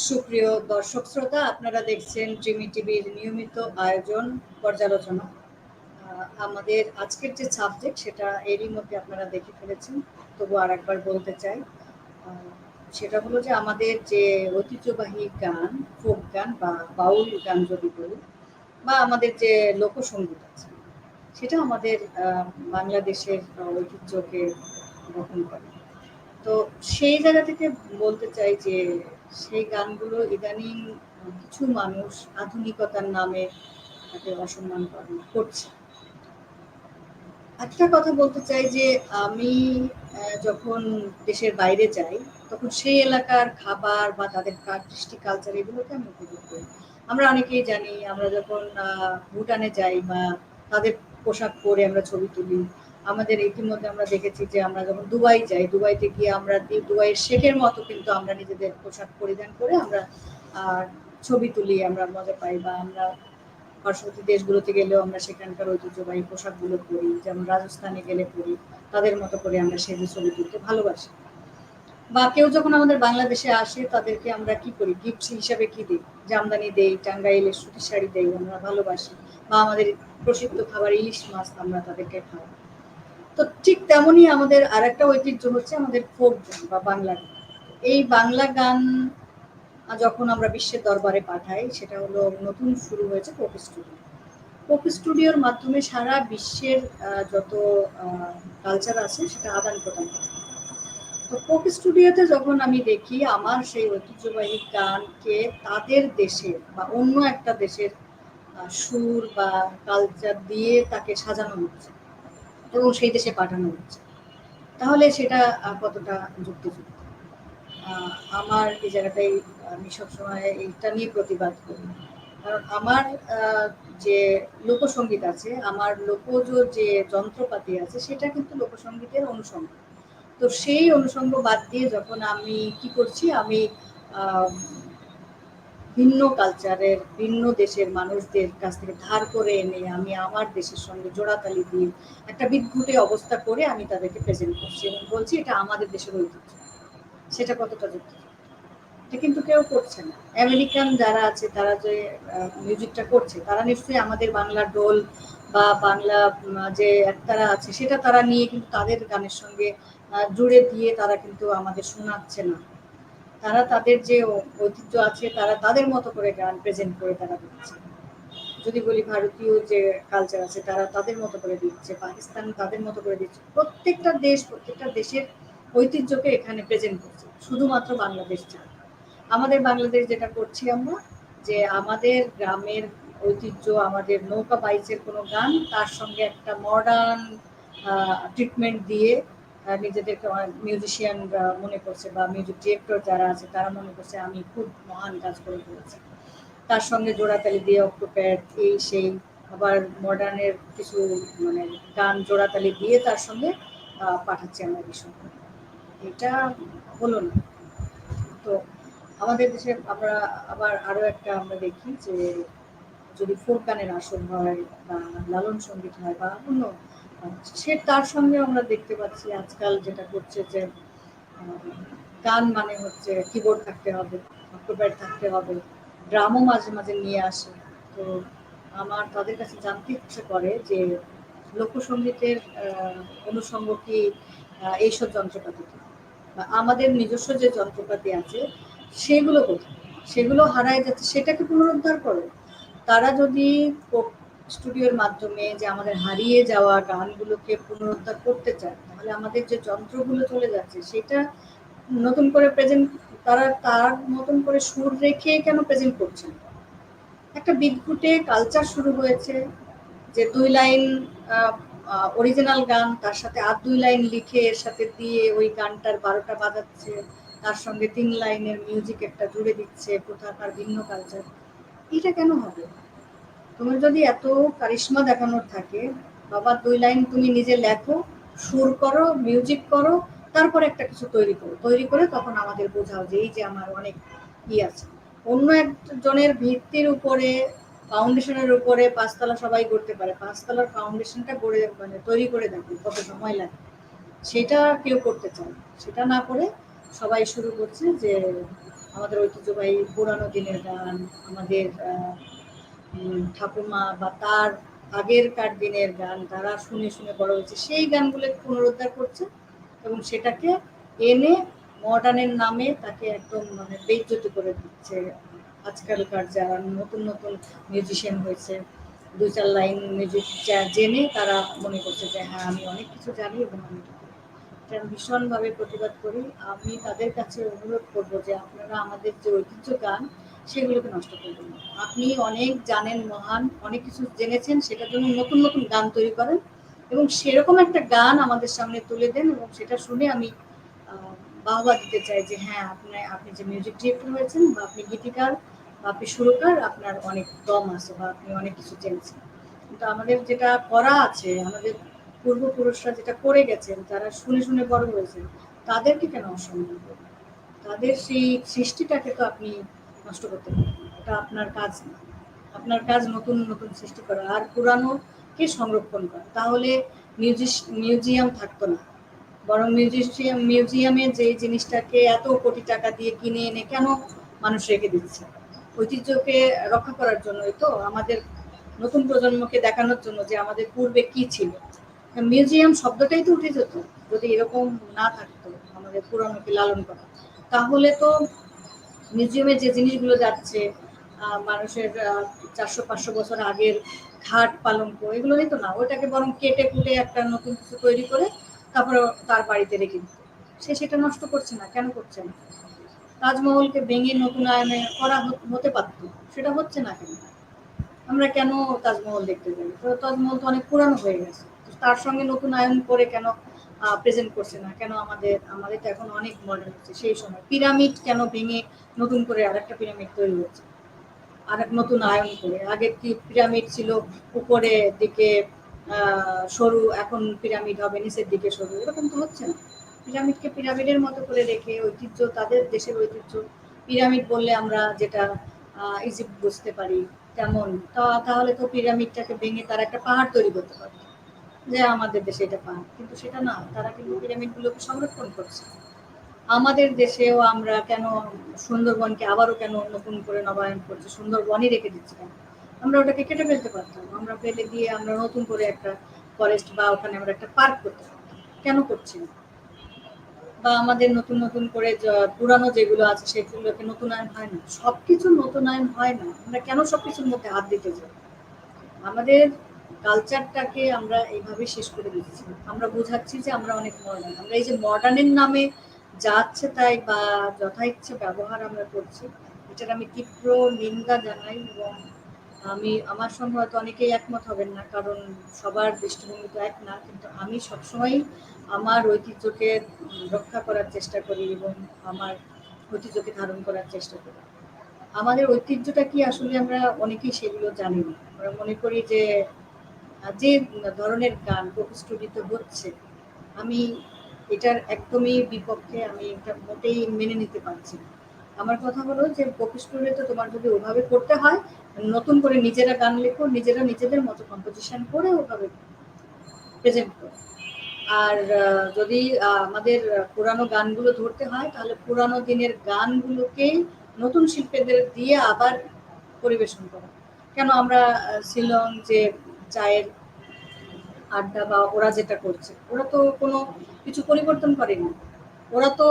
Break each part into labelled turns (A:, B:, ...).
A: সুপ্রিয় দর্শক শ্রোতা, আপনারা দেখছেন ড্রিমি টিভির নিয়মিত আয়োজন, পর্যালোচনা। আমাদের আজকের যে সাবজেক্ট সেটা এরই মধ্যে আপনারা দেখে ফেলেছেন, তবু আর একবার বলতে চাই। সেটা হলো যে আমাদের যে ঐতিহ্যবাহী গান ফোক গান বা বাউল গান যদি বলি, বা আমাদের যে লোকসঙ্গীত আছে, সেটা আমাদের বাংলাদেশের ঐতিহ্যকে বহন করে। তো সেই জায়গা থেকে বলতে চাই যে সেই গানগুলো ইদানিং কিছু মানুষ আধুনিকতার নামে তাকে অসম্মান করছে। একটা কথা বলতে চাই যে আমি যখন দেশের বাইরে যাই, তখন সেই এলাকার খাবার বা তাদের কৃষ্টি কালচার এগুলোকে আমি উপভোগ করি। আমরা অনেকেই জানি, আমরা যখন ভুটানে যাই বা তাদের পোশাক পরে আমরা ছবি তুলি আমাদের ইতিমধ্যে আমরা দেখেছি যে আমরা যখন দুবাই যাই, দুবাইতে গিয়ে আমরা দুবাইয়ের শেখের মতো কিন্তু আমরা নিজেদের পোশাক পরিধান করে আমরা ছবি তুলি, আমরা মজা পাই বা আমরা পার্শ্ববর্তী দেশগুলোতে গেলেও আমরা সেখানকার ঐতিহ্যবাহী পোশাকগুলো পরি, যেমন রাজস্থানে গেলে পরি, তাদের মতো করে আমরা সেজে ছবি তুলতে ভালোবাসি। বা কেউ যখন আমাদের বাংলাদেশে আসে, তাদেরকে আমরা কি করি? গিফট হিসাবে কি দিই? জামদানি দেই, টাঙ্গাইলের সুতির শাড়ি দেই, আমরা ভালোবাসি। বা আমাদের প্রসিদ্ধ খাবার ইলিশ মাছ আমরা তাদেরকে খাওয়াই। তো ঠিক তেমনই আমাদের আর একটা ঐতিহ্য হচ্ছে আমাদের ফোক গান বা বাংলা গান। এই বাংলা গান যখন আমরা বিশ্বের দরবারে পাঠাই, সেটা হলো নতুন শুরু হয়েছে কোক স্টুডিও কোক স্টুডিওর মাধ্যমে সারা বিশ্বের যত কালচার আছে, সেটা আদান প্রদান করে তো কোক স্টুডিওতে যখন আমি দেখি আমার সেই ঐতিহ্যবাহী গানকে তাদের দেশের বা অন্য একটা দেশের সুর বা কালচার দিয়ে তাকে সাজানো হচ্ছে। এবং সেই দেশে পাঠানো হচ্ছে। তাহলে সেটা কতটা যুক্তিযুক্ত? আমার এই জায়গাটাই, আমি সবসময় এইটা নিয়ে প্রতিবাদ করি। কারণ আমার যে লোকসঙ্গীত আছে, আমার লোকজ যে যন্ত্রপাতি আছে, সেটা কিন্তু লোকসঙ্গীতের অনুষঙ্গ। তো সেই অনুষঙ্গ বাদ দিয়ে যখন আমি কি করছি, আমি ভিন্ন কালচারের ভিন্ন দেশের মানুষদের কাছ থেকে ধার করে এনে আমি আমার দেশের সঙ্গে জোড়াতালি দিয়ে একটা বিদ্ঘুটে অবস্থা করে আমি তাদেরকে প্রেজেন্ট করছি এবং বলছি, এটা আমাদের দেশের ঐতিহ্য। সেটা কতটা যুক্ত এটা কিন্তু কেউ করছে না। আমেরিকান যারা আছে, তারা যে মিউজিকটা করছে, তারা নিশ্চয়ই আমাদের বাংলা ডোল বা বাংলা যে একতারা আছে, সেটা তারা নিয়ে কিন্তু তাদের গানের সঙ্গে জুড়ে দিয়ে তারা কিন্তু আমাদের শোনাচ্ছে না। তারা তাদের যে ঐতিহ্য আছে, তারা তাদের মতো করে গান প্রেজেন্ট করে তারা দিচ্ছে। যদি বলি ভারতীয় যে কালচার আছে, তারা তাদের মতো করে দিচ্ছে, পাকিস্তান তাদের মতো করে দিচ্ছে। প্রত্যেকটা দেশ, প্রত্যেকটা দেশের ঐতিহ্যকে এখানে প্রেজেন্ট করছে, শুধুমাত্র বাংলাদেশ ছাড়া। আমাদের বাংলাদেশ যেটা করছি আমরা, যে আমাদের গ্রামের ঐতিহ্য, আমাদের নৌকা বাইচের কোনো গান, তার সঙ্গে একটা মডার্ন ট্রিটমেন্ট দিয়ে নিজেদেরকে মিউজিশিয়ানরা মনে করছে বা মিউজিক ডিরেক্টর যারা আছে, তারা মনে করছে আমি খুব মহান কাজ করে ফেলেছি। তার সঙ্গে জোড়াতালি দিয়ে অক্টোপ্যাড এই সেই আবার মডার্নের কিছু মানে গান জোড়াতালি দিয়ে তার সঙ্গে পাঠাচ্ছি আমরা ভীষণ এটা হলো না। তো আমাদের দেশে আমরা আবার আরও একটা আমরা দেখি যে যদি ফোক গানের আসর হয় বা লালন সংগীত হয় বা অন্য, সে তার সঙ্গে আমরা দেখতে পাচ্ছি আজকাল যেটা করছে যে গান মানে হচ্ছে কিবোর্ড থাকতে হবে অক্টোপ্যাড থাকতে হবে ড্রামও মাঝে মাঝে নিয়ে আসে। তো আমার তাদের কাছে জানতে ইচ্ছে করে যে, লোকসঙ্গীতের অনুষঙ্গ কি এইসব যন্ত্রপাতি? বা আমাদের নিজস্ব যে যন্ত্রপাতি আছে, সেগুলো কোথায়? সেগুলো হারায় যাচ্ছে সেটাকে পুনরুদ্ধার করো? তারা যদি স্টুডিওর মাধ্যমে যে আমাদের হারিয়ে যাওয়া গানগুলোকে পুনরুদ্ধার করতে চায়, তাহলে আমাদের যে যন্ত্রগুলো চলে যাচ্ছে, সেটা নতুন করে প্রেজেন্ট তারা তার মতন করে সুর রেখে কেন প্রেজেন্ট করছে না? একটা বিদ্যুটে কালচার শুরু হয়েছে যে দুই লাইন অরিজিনাল গান, তার সাথে আর দুই লাইন লিখে এর সাথে দিয়ে ওই গানটার বারোটা বাজাচ্ছে, তার সঙ্গে তিন লাইনের মিউজিক একটা জুড়ে দিচ্ছে, কোথাকার ভিন্ন কালচার এটা কেন হবে? তোমার যদি এত কারিশ্মা দেখানোর থাকে বাবার দুই লাইন তুমি নিজে লেখো, সুর করো মিউজিক করো, তারপর একটা কিছু তৈরি করো। তৈরি করে তখন আমাদের বোঝাও যে এই যে আমার অনেক ই আছে। অন্য একজনের ভিত্তির উপরে ফাউন্ডেশনের উপরে পাঁচতলা সবাই করতে পারে। পাঁচতলার ফাউন্ডেশনটা গড়ে মানে তৈরি করে দেখো কত সময় লাগে। সেটা কেউ করতে চায় সেটা না করে সবাই শুরু করছে যে আমাদের ঐতিহ্যবাহী পুরানো দিনের গান, আমাদের ঠাকুমা বা তার আগেরকার দিনের গান, তারা শুনে শুনে বড় হয়েছে, সেই গানগুলো পুনরুদ্ধার করছে এবং সেটাকে এনে মডার্নের নামে তাকে একদম মানে বেজ্জতি করে দিচ্ছে। আজকালকার যারা নতুন নতুন মিউজিশিয়ান হয়েছে দু চার লাইন মিউজিক জেনে তারা মনে করছে যে হ্যাঁ আমি অনেক কিছু জানি এবং আমি এটা ভীষণভাবে প্রতিবাদ করি। আমি তাদের কাছে অনুরোধ করব যে আপনারা আমাদের যে ঐতিহ্য গান, সেগুলোকে নষ্ট করবেন আপনি অনেক জানেন, মহান, অনেক কিছু জেনেছেন, সেটার জন্য নতুন নতুন গান তৈরি করেন এবং সেরকম একটা গান আমাদের সামনে তুলে দেন এবং সেটা শুনে আমি বাহবা দিতে চাই যে হ্যাঁ আপনি আপনি যে মিউজিক ডিরেক্টর হয়েছেন বা আপনি গীতিকার বা আপনি সুরকার, আপনার অনেক দম আছে বা আপনি অনেক কিছু জেনেছেন। কিন্তু আমাদের যেটা করা আছে, আমাদের পূর্বপুরুষরা যেটা করে গেছেন যারা শুনে শুনে বড় হয়েছেন, তাদেরকে কেন অসম্মান করবেন? তাদের সেই সৃষ্টিটাকে তো আপনি নষ্ট করতে পারেন এটা আপনার কাজ না। আপনার কাজ নতুন নতুন সৃষ্টি করা আর পুরানোকে সংরক্ষণ করা। তাহলে মিউজিয়াম থাকতো না। বরং মিউজিয়াম মিউজিয়ামে যে জিনিসটাকে এত কোটি টাকা দিয়ে কিনে এনে কেন মানুষ রেখে দিচ্ছে? ঐতিহ্যকে রক্ষা করার জন্যই তো আমাদের নতুন প্রজন্মকে দেখানোর জন্য যে আমাদের পূর্বে কি ছিল। মিউজিয়াম শব্দটাই তো উঠে যেত, যদি এরকম না থাকতো আমাদের পুরানোকে লালন করা। তাহলে তো মিউজিয়ামে যে জিনিসগুলো যাচ্ছে মানুষের চারশো, পাঁচশো বছর আগের ঘাট পালঙ্ক এগুলো নিত না, ওইটাকে বরং কেটে কুটে একটা নতুন কিছু তৈরি করে তারপরে তার বাড়িতে রেখে দিত। সে সেটা নষ্ট করছে না, কেন করছে না? তাজমহলকে ভেঙে নতুন আয়নে করা হতে পারত, সেটা হচ্ছে না কেন? আমরা কেন তাজমহল দেখতে যাই? তো তাজমহল তো অনেক পুরানো হয়ে গেছে। তার সঙ্গে নতুন আয়ন করে কেন প্রেজেন্ট করছে না? কেন আমাদের আমাদের তো এখন অনেক মডেল হচ্ছে সেই সময়। পিরামিড কেন ভেঙে নতুন করে আরেকটা পিরামিড তৈরি হচ্ছে? আর এক নতুন আয়ন করে। আগে কি পিরামিড ছিল উপরের দিকে সরু, এখন পিরামিড হবে, নিচের দিকে সরু, এরকম তো হচ্ছে না। পিরামিডকে পিরামিডের মতো করে রেখে ঐতিহ্য, তাদের দেশের ঐতিহ্য পিরামিড বললে আমরা যেটা ইজিপ্ট বুঝতে পারি, তেমন। তাহলে তো পিরামিডটাকে ভেঙে তারা একটা পাহাড় তৈরি করতে পারে যে আমাদের দেশে এটা পাহাড় কিন্তু সেটা না, তারা কিন্তু পিরামিডগুলোকে সংরক্ষণ করছে। আমাদের দেশেও আমরা কেন সুন্দরবনকে আবারও কেন নতুন করে নবায়ন করছি, সুন্দরবনই রেখে দিচ্ছি কেন? আমরা ওটাকে কেটে ফেলতে পারতাম। আমরা ফেলে দিয়ে আমরা নতুন করে একটা ফরেস্ট বা ওখানে আমরা একটা পার্ক করতে কেন করছি না? বা আমাদের নতুন নতুন করে পুরানো যেগুলো আছে সেগুলোকে নতুনায়ন হয় না। সব কিছু নতুনায়ন হয় না। আমরা কেন সব কিছুর মধ্যে হাত দিতে যাই? আমাদের কালচারটাকে আমরা এইভাবে শেষ করে দিচ্ছি আমরা বোঝাচ্ছি যে আমরা অনেক মডার্ন আমরা এই যে মডার্নের নামে যাচ্ছে তাই বা যথা ইচ্ছে ব্যবহার আমরা করছি, এটার আমি তীব্র নিন্দা জানাই এবং আমি, আমার সঙ্গে হয়তো অনেকেই একমত হবেন না, কারণ সবার দৃষ্টিভঙ্গি তো এক না, কিন্তু আমি সবসময় আমার ঐতিহ্যকে রক্ষা করার চেষ্টা করি এবং আমার ঐতিহ্যকে ধারণ করার চেষ্টা করি। আমাদের ঐতিহ্যটা কি আসলে আমরা অনেকেই সেগুলো জানি না। আমরা মনে করি যে যে ধরনের গান স্টুডিওতে হচ্ছে, আমি এটার একদমই বিপক্ষে আমি এটা মোটেই মেনে নিতে পারছি না। আমার কথা হলো যে কোকো স্টুডিওতে তোমার যদি ওভাবে করতে হয়, নতুন করে নিজেরা গান লেখো, নিজেরা নিজেদের মতো কম্পোজিশন করে ওভাবে প্রেজেন্ট করো। আর যদি আমাদের পুরানো গানগুলো ধরতে হয়, তাহলে পুরানো দিনের গানগুলোকেই নতুন শিল্পীদের দিয়ে আবার পরিবেশন করা। কেন আমরা শিলং যে চায়ের আড্ডা বা ওরা যেটা করছে, ওরা তো কোনো কিছু পরিবর্তন করেনি। ওরা তো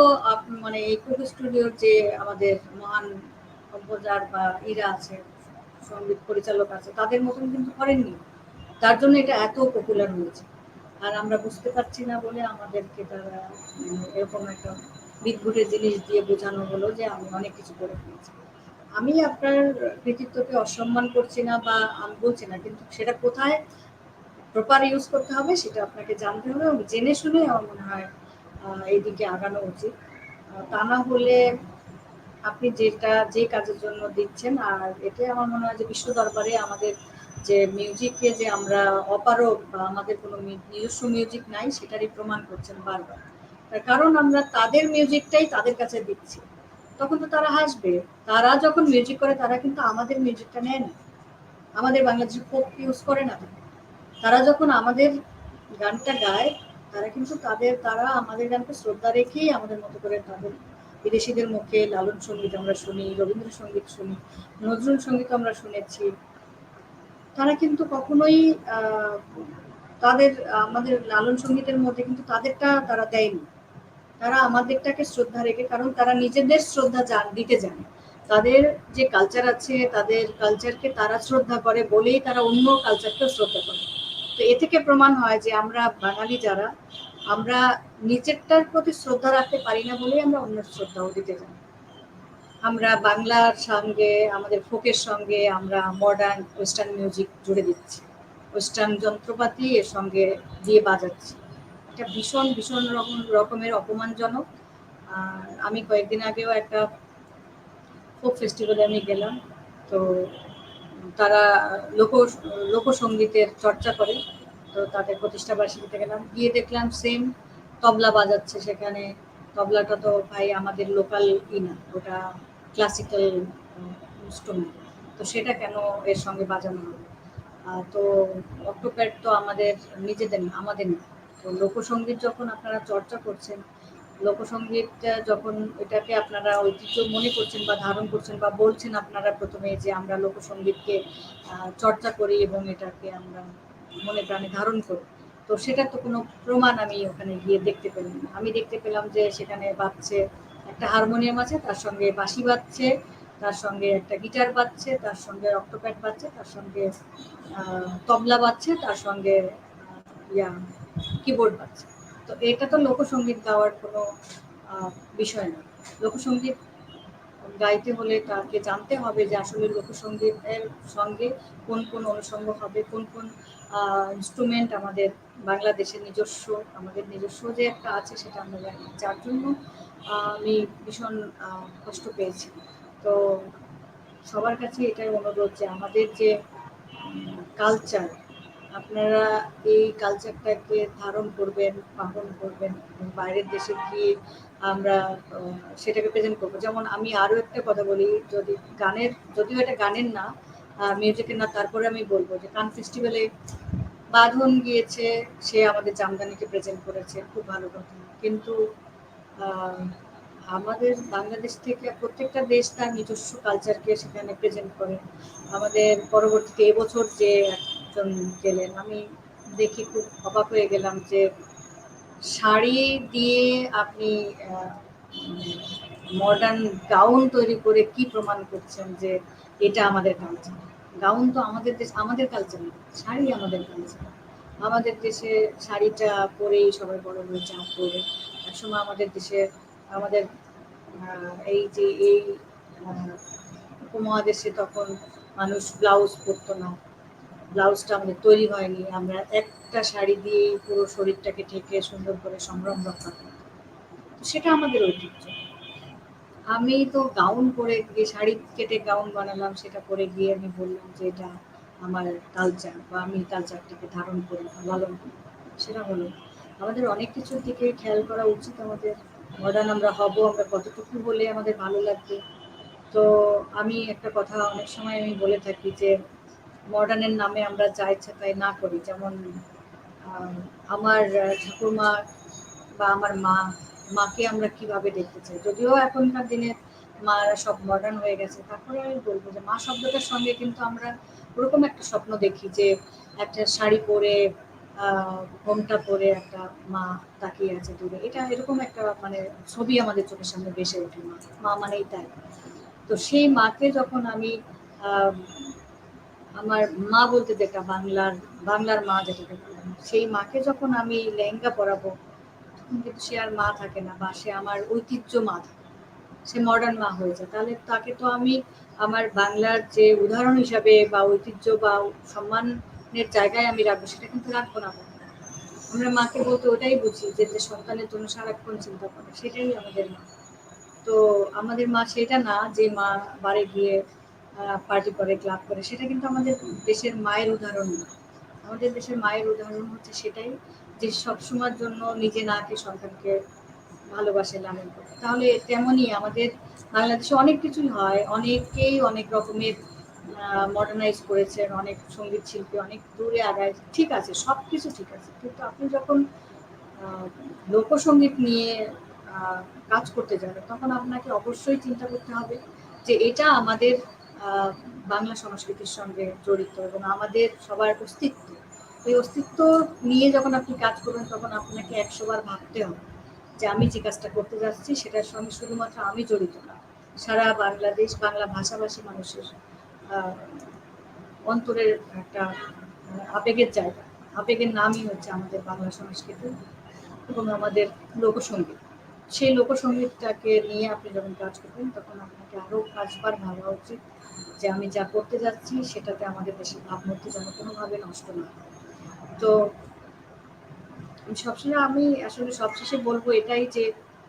A: মানে এই কুকু স্টুডিওর যে আমাদের মহান কম্পোজার বা ইরা আছে, সংগীত পরিচালক আছে, তাদের মতন কিন্তু করেননি। তার জন্য এটা এত পপুলার হয়েছে। আর আমরা বুঝতে পারছি না বলে আমাদেরকে তারা এরকম একটা বিদ্ভুটের জিনিস দিয়ে বোঝানো হলো যে আমি অনেক কিছু করে ফেলেছি। আমি আপনার কৃতিত্বকে অসম্মান করছি না বা আমি বলছি না, কিন্তু সেটা কোথায় প্রপার ইউজ করতে হবে সেটা আপনাকে জানতে হবে। এবং জেনে শুনে আমার মনে হয় এই দিকে আগানো উচিত। তা না হলে আপনি যেটা, যে কাজের জন্য দিচ্ছেন, আর এতে আমার মনে হয় যে বিশ্ব দরবারে আমাদের যে মিউজিককে যে আমরা অপারক বা আমাদের কোনো নিজস্ব মিউজিক নাই, সেটারই প্রমাণ করছেন বারবার। তার কারণ আমরা তাদের মিউজিকটাই তাদের কাছে দিচ্ছি। তখন তো তারা হাসবে। তারা যখন মিউজিক করে, তারা কিন্তু আমাদের মিউজিকটা নেয় না। আমাদের বাংলাদেশের ফোক ইউজ করে না। তারা যখন আমাদের গানটা গায়, তারা কিন্তু তাদের, তারা আমাদের গানকে শ্রদ্ধা রেখেই আমাদের মতো করে তাদের বিদেশিদের মুখে লালন সংগীত আমরা শুনি, রবীন্দ্রসঙ্গীত শুনি, নজরুল সংগীত আমরা শুনেছি। তারা কিন্তু কখনোই তাদের, আমাদের লালন সঙ্গীতের মধ্যে কিন্তু তাদেরটা তারা দেয়নি। তারা আমাদেরটাকে শ্রদ্ধা রেখে, কারণ তারা নিজেদের শ্রদ্ধা জান, দিতে জানে। তাদের যে কালচার আছে, তাদের কালচারকে তারা শ্রদ্ধা করে বলেই তারা অন্য কালচারকেও শ্রদ্ধা করে। তো এ থেকে প্রমাণ হয় যে আমরা বাঙালি যারা, আমরা নিজেরটার প্রতি শ্রদ্ধা রাখতে পারি না বলেই আমরা অন্য শ্রদ্ধাও দিতে জানি। আমরা বাংলার সঙ্গে, আমাদের ফোকের সঙ্গে, আমরা মডার্ন ওয়েস্টার্ন মিউজিক জুড়ে দিচ্ছি। ওয়েস্টার্ন যন্ত্রপাতি এর সঙ্গে দিয়ে বাজাচ্ছি। এটা ভীষণ ভীষণ রকম, রকমের অপমানজনক। আর আমি কয়েকদিন আগেও একটা ফোক ফেস্টিভ্যালে আমি গেলাম। তো তারা লোক, লোকসঙ্গীতের চর্চা করে, তো তাদের প্রতিষ্ঠা বার্ষিকীতে গেলাম। গিয়ে দেখলাম সেম তবলা বাজাচ্ছে সেখানে। তবলাটা তো ভাই আমাদের লোকাল ই না, ওটা ক্লাসিক্যাল ইনস্ট্রুমেন্ট তো সেটা কেন এর সঙ্গে বাজানো হবে তো অক্টোপ্যাড তো আমাদের নিজেদের না, আমাদের না। তো লোকসঙ্গীত যখন আপনারা চর্চা করছেন, লোকসঙ্গীতটা যখন এটাকে আপনারা ঐতিহ্য মনে করছেন বা ধারণ করছেন বা বলছেন আপনারা প্রথমে যে আমরা লোকসঙ্গীতকে চর্চা করি এবং এটাকে আমরা মনে প্রাণে ধারণ করি। তো সেটা তো কোনো প্রমাণ আমি ওখানে গিয়ে দেখতে পেলাম আমি দেখতে পেলাম যে সেখানে বাজছে একটা হারমোনিয়াম আছে, তার সঙ্গে বাঁশি বাজছে, তার সঙ্গে একটা গিটার বাজছে, তার সঙ্গে অক্টোপ্যাড বাজছে, তার সঙ্গে তবলা বাজছে, তার সঙ্গে ইয়া কিবোর্ড বাজছে। তো এটা তো লোকসঙ্গীত গাওয়ার কোনো বিষয় না। লোকসঙ্গীত গাইতে হলে তাকে জানতে হবে যে আসলে লোকসঙ্গীতের সঙ্গে কোন কোন অনুষঙ্গ হবে, কোন কোন ইনস্ট্রুমেন্ট আমাদের বাংলাদেশের নিজস্ব, আমাদের নিজস্ব যে একটা আছে সেটা আমরা জানি যার জন্য আমি ভীষণ কষ্ট পেয়েছি। তো সবার কাছে এটাই অনুরোধ যে আমাদের যে কালচার আপনারা এই কালচারটাকে ধারণ করবেন, পালন করবেন বাইরের দেশে গিয়ে আমরা সেটাকে প্রেজেন্ট করব। যেমন আমি আরও একটা কথা বলি, যদি গানের, যদিও এটা গানের না মিউজিকের না, তারপরে আমি বলব যে কান ফেস্টিভ্যালে বাঁধন গিয়েছে, সে আমাদের জামদানিকে প্রেজেন্ট করেছে, খুব ভালো কথা। কিন্তু আমাদের বাংলাদেশ থেকে প্রত্যেকটা দেশ তার নিজস্ব কালচারকে সেখানে প্রেজেন্ট করে। আমাদের পরবর্তীতে এবছর যে একজন গেলেন। আমি দেখি খুব অবাক হয়ে গেলাম যে শাড়ি দিয়ে আপনি মডার্ন গাউন তৈরি করে কি প্রমাণ করছেন যে এটা আমাদের কালচার গাউন তো আমাদের দেশ, আমাদের কালচার না, শাড়ি আমাদের কালচার আমাদের দেশে শাড়িটা পরেই সবাই বড় হয়ে যা পরে একসময় আমাদের দেশে আমাদের এই যে এই উপমহাদেশে তখন মানুষ ব্লাউজ পরতো না। ব্লাউজটা আমাদের তৈরি হয়নি। আমরা একটা শাড়ি দিয়ে পুরো শরীরটাকে ঠেকে সুন্দর করে সম্ভ্রম রক্ষা করি সেটা আমাদের ঐতিহ্য। আমি তো গাউন পরে গিয়ে শাড়ি কেটে গাউন বানালাম, সেটা পরে গিয়ে আমি বললাম যে এটা আমার কালচার বা আমি কালচারটাকে ধারণ করি লালন করি। সেটা হলো, আমাদের অনেক কিছুর দিকে খেয়াল করা উচিত আমাদের। মডার্ন আমরা হব, আমরা কতটুকু বলে আমাদের ভালো লাগবে। তো আমি একটা কথা অনেক সময় আমি বলে থাকি যে মডার্নের নামে আমরা যা ইচ্ছা তাই না করি। যেমন আমার ঠাকুরমা বা আমার মা, মাকে আমরা কীভাবে দেখতে চাই? যদিও এখনকার দিনে মারা সব মডার্ন হয়ে গেছে, তারপরে আমি বলব যে মা শব্দটার সঙ্গে কিন্তু আমরা ওরকম একটা স্বপ্ন দেখি যে একটা শাড়ি পরে ঘোমটা পরে একটা মা তাকিয়ে আছে দূরে। এটা এরকম একটা মানে ছবি আমাদের চোখের সামনে ভেসে ওঠে মা। মা মানেই তাই। তো সেই মাকে যখন আমি আমার মা বলতে যেটা, বাংলার বাংলার মা যেটাকে সেই মাকে যখন আমি লেহেঙ্গা পরাবো, তখন কিন্তু সে আর মা থাকে না বা সে আমার ঐতিহ্য মা থাকে। সে মডার্ন মা হয়ে যায়। তাহলে তাকে তো আমি আমার বাংলার যে উদাহরণ হিসাবে বা ঐতিহ্য বা সম্মানের জায়গায় আমি রাখব, সেটা কিন্তু রাখব না আমরা মাকে বলতে ওটাই বুঝি যে যে সন্তানের জন্য সারাক্ষণ চিন্তা করে, সেটাই আমাদের মা। তো আমাদের মা সেটা না যে মা বাড়ি গিয়ে পার্টি করে ক্লাব করে, সেটা কিন্তু আমাদের দেশের মায়ের উদাহরণ না। আমাদের দেশের মায়ের উদাহরণ হচ্ছে সেটাই যে সবসময়ের জন্য নিজে না সন্তানকে ভালোবাসে, লালন করে। তাহলে তেমনই আমাদের বাংলাদেশে অনেক কিছুই হয়। অনেকেই অনেক রকমের মডার্নাইজ করেছেন, অনেক সংগীত শিল্পী অনেক দূরে আগায়। ঠিক আছে সব কিছু ঠিক আছে। কিন্তু আপনি যখন লোকসঙ্গীত নিয়ে কাজ করতে যাবে তখন আপনাকে অবশ্যই চিন্তা করতে হবে যে এটা আমাদের বাংলা সংস্কৃতির সঙ্গে জড়িত এবং আমাদের সবার অস্তিত্ব। এই অস্তিত্ব নিয়ে যখন আপনি কাজ করবেন, তখন আপনাকে একশোবার ভাবতে হবে যে আমি যে কাজটা করতে যাচ্ছি, সেটার সঙ্গে শুধুমাত্র আমি জড়িত না। সারা বাংলাদেশ, বাংলা ভাষাভাষী মানুষের অন্তরের একটা আবেগের জায়গা। আবেগের নামই হচ্ছে আমাদের বাংলা সংস্কৃতি এবং আমাদের লোকসঙ্গীত। সেই লোকসঙ্গীতটাকে নিয়ে আপনি যখন কাজ করবেন, তখন আপনাকে আরও পাঁচবার ভাবা উচিত যে আমি যা করতে যাচ্ছি সেটাতে আমাদের দেশের ভাবমূর্তি যেন কোনোভাবে নষ্ট না তো সবসময় আমি আসলে সবশেষে বলব এটাই যে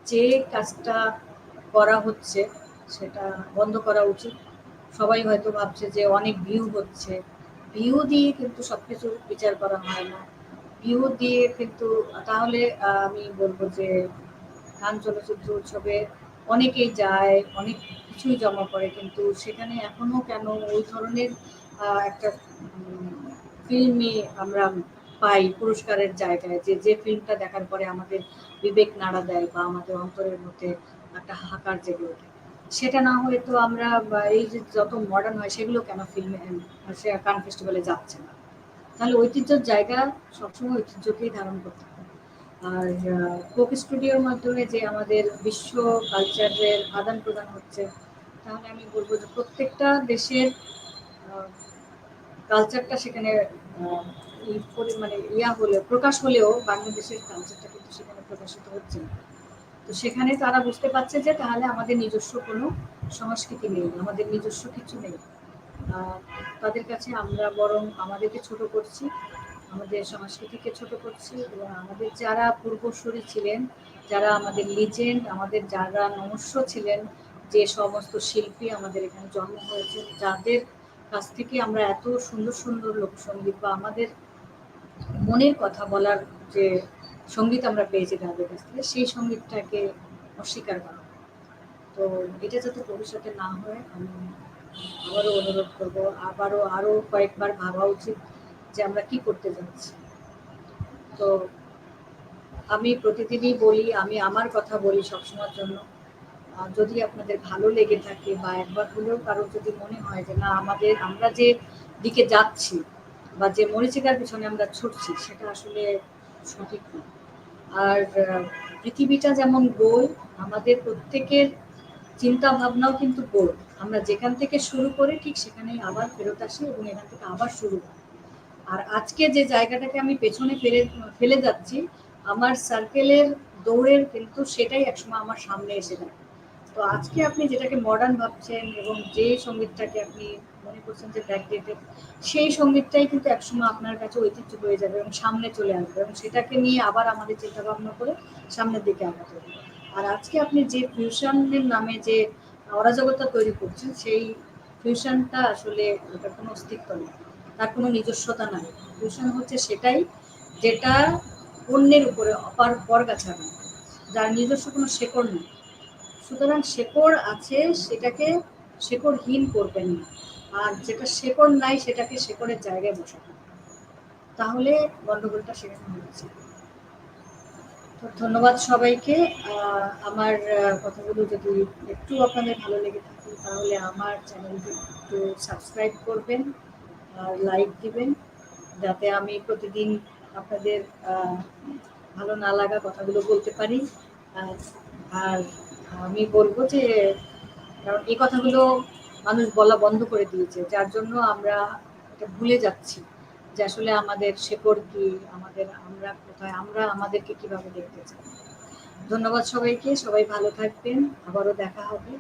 A: যে কাজটা করা হচ্ছে সেটা বন্ধ করা উচিত। সবাই হয়তো ভাবছে যে অনেক ভিউ হচ্ছে। ভিউ দিয়ে কিন্তু সবকিছু বিচার করা হয় না। ভিউ দিয়ে কিন্তু, তাহলে আমি বলব যে গান চলচ্চিত্র উৎসবে অনেকেই যায়, অনেক কিছুই জমা করে কিন্তু সেখানে এখনও কেন ওই ধরনের একটা ফিল্মে আমরা পাই পুরস্কারের জায়গায়, যে যে ফিল্মটা দেখার পরে আমাদের বিবেক নাড়া দেয় বা আমাদের অন্তরের মধ্যে একটা হাহাকার জেগে ওঠে। সেটা না হলে তো আমরা এই যে যত মডার্ন হয় সেগুলো কেন ফিল্মে কান ফেস্টিভ্যালে যাচ্ছে না? তাহলে ঐতিহ্যের জায়গা সবসময় ঐতিহ্যকেই ধারণ করতে হবে। আর কোক স্টুডিওর মাধ্যমে যে আমাদের বিশ্ব কালচারের আদান প্রদান হচ্ছে, তাহলে আমি বলব যে প্রত্যেকটা দেশের কালচারটা সেখানে মানে ইয়া হলেও, প্রকাশ হলেও বাংলাদেশের কালচারটা কিন্তু সেখানে প্রকাশিত হচ্ছে তো সেখানে তারা বুঝতে পারছে যে তাহলে আমাদের নিজস্ব কোনো সংস্কৃতি নেই, আমাদের নিজস্ব কিছু নেই। তাদের কাছে আমরা বরং আমাদেরকে ছোট করছি। আমাদের সংস্কৃতিকে ছোট করছি এবং আমাদের যারা পূর্বসূরি ছিলেন, যারা আমাদের লিজেন্ড আমাদের যারা নমস্য ছিলেন, যে সমস্ত শিল্পী আমাদের এখানে জন্ম হয়েছে যাদের কাছ থেকে আমরা এত সুন্দর সুন্দর লোকসঙ্গীত বা আমাদের মনের কথা বলার যে সংগীত আমরা পেয়েছি তাদের কাছ থেকে, সেই সঙ্গীতটাকে অস্বীকার করা। তো এটা যাতে ভবিষ্যতে না হয়, আমি আবারও অনুরোধ করব, আবারও আরও কয়েকবার ভাবা উচিত যে আমরা কি করতে যাচ্ছি। তো আমি প্রতিদিনই বলি, আমি আমার কথা বলি সবসময়ের জন্য। যদি আপনাদের ভালো লেগে থাকে বা একবার হলেও কারোর যদি মনে হয় যে না, আমাদের, আমরা যে দিকে যাচ্ছি বা যে মরিচিকার পিছনে আমরা ছুটছি, সেটা আসলে সঠিক না। আর পৃথিবীটা যেমন গোল, আমাদের প্রত্যেকের চিন্তা ভাবনাও কিন্তু গোল। আমরা যেখান থেকে শুরু করে, ঠিক সেখানেই আবার ফেরত আসি এবং এখান থেকে আবার শুরু আর আজকে যে জায়গাটাকে আমি পেছনে ফেলে ফেলে যাচ্ছি, আমার সার্কেলের দৌড়ের কিন্তু সেটাই একসময় আমার সামনে এসে যায়। তো আজকে আপনি যেটাকে মডার্ন ভাবছেন এবং যে সঙ্গীতটাকে আপনি মনে করছেন যে ব্যাকডেটেড সেই সঙ্গীতটাই কিন্তু একসময় আপনার কাছে ঐতিহ্য হয়ে যাবে এবং সামনে চলে আসবে এবং সেটাকে নিয়ে আবার আমাদের চিন্তা ভাবনা করে সামনের দিকে আগাতে হবে। আর আজকে আপনি যে ফিউশনের নামে যে অরাজকতা তৈরি করছেন, সেই ফিউশনটা আসলে ওটার কোনো অস্তিত্ব নেই। তার কোনো নিজস্বতা নাই। ফিউশন হচ্ছে সেটাই যেটা অন্যের উপরে অপার পরগাছা যার নিজস্ব কোনো শেকড় নেই। সুতরাং শেকড় আছে, সেটাকে শেকড়হীন করবেন না। আর যেটা শেকড় নাই, সেটাকে শেকড়ের জায়গায় বসাবেন তাহলে গন্ডগোলটা সেখানে হচ্ছে তো ধন্যবাদ সবাইকে। আমার কথাগুলো যদি একটু আপনাদের ভালো লেগে থাকে, তাহলে আমার চ্যানেলটি একটু সাবস্ক্রাইব করবেন। লাইক দিবেন, যাতে আমি প্রতিদিন আপনাদের ভালো না লাগা কথাগুলো বলতে পারি। আর আমি বলব যে, কারণ এই কথাগুলো মানুষ বলা বন্ধ করে দিয়েছে, যার জন্য আমরা এটা ভুলে যাচ্ছি যে আসলে আমাদের শেকড় কি, আমাদের আমরা কোথায়, আমরা আমাদেরকে কীভাবে দেখতে চাই। ধন্যবাদ সবাইকে, সবাই ভালো থাকবেন, আবারও দেখা হবে।